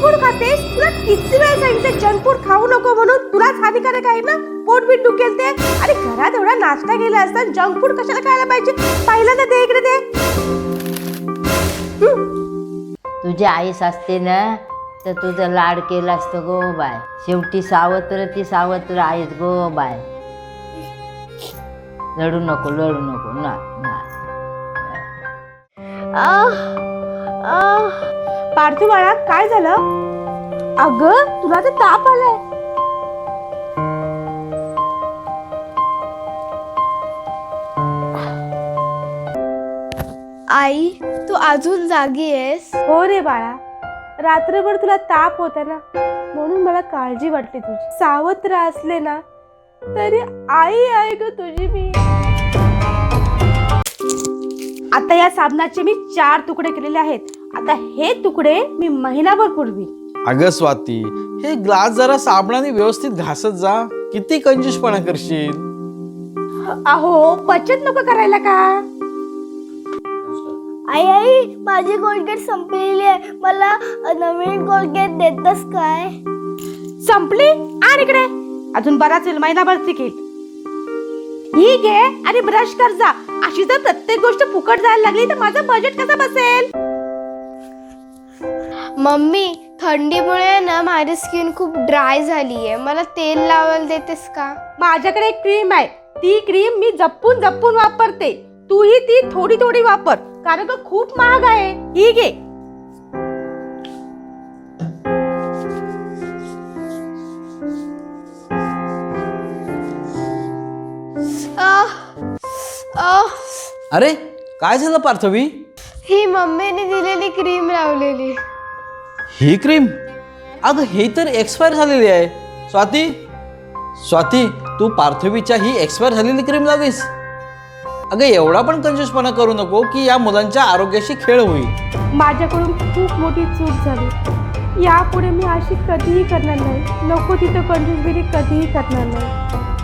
Food खातेस? तुला किती वेळ सांगितलं जंक फूड खाऊ नको म्हणून? तुलाच हानिकारक आहे ना? पोट बीट दुखेल ते. अरे घरात एवढा नाश्ता केला असता जंक फूड कशाला खायला पाहिजे? पहिल्यांदा दे इकडे दे. तुझी आईस असते ना तर तुझं लाड केलं असतं गो बाय. शेवटी सावत्र ती सावत्र आईस गो बाय. लढू नको लढू नको. ना ना. पार्थू बाळा काय झालं? अगं तुला तर ताप आलाय. आई तू अजून जागी आहेस? हो रे बाळा. रात्रभर तुला ताप होता ना म्हणून मला काळजी वाटली तुझी. सावत्र असले ना तरी आई आहे ग तुझी मी. आता या साबणाचे मी चार तुकडे केलेले आहेत. आता हे तुकडे मी महिनाभर पुरवी अगं स्वाती हे ग्लास जरा साबणाने व्यवस्थित घासत जा. किती कंजूसपणा करशील? अहो बचत नको करायला का? आई आई माझी कोलगेट संपलेली आहे. मला नवीन कोलगेट देतस काय? संपली? आणि इकडे. अजून बराच वेळ महिनाभर टिकेल. ही घे आणि ब्रश कर जा. अशी जर प्रत्येक गोष्ट फुकट जायला लागली तर माझं बजेट कसं बसेल? मम्मी थंडीमुळे ना माझी स्किन खूप ड्राय झाली आहे मला तेल लावायला देतेस का? माझ्याकडे एक क्रीम आहे. ती क्रीम मी जपून जपून वापरते. तूही ती थोडी थोडी वापर. कारण का खूप महाग आहे. ही घे. आह, आह, अरे काय झालं पार्थवी? ही मम्मीने दिलेली क्रीम लावलेली. ही क्रीम? अगं हे तर एक्सपायर झालेली आहे. स्वाती स्वाती तू पार्थवीच्या ही एक्सपायर झालेली क्रीम लावीस. अगं एवढा पण कंजूसपणा करू नको की या मुलांच्या आरोग्याशी खेळ होईल. माझ्याकडून खूप मोठी चूक झाली. यापुढे मी अशी कधीही करणार नाही. नको तिथं कंजूसगिरी कधीही करणार नाही.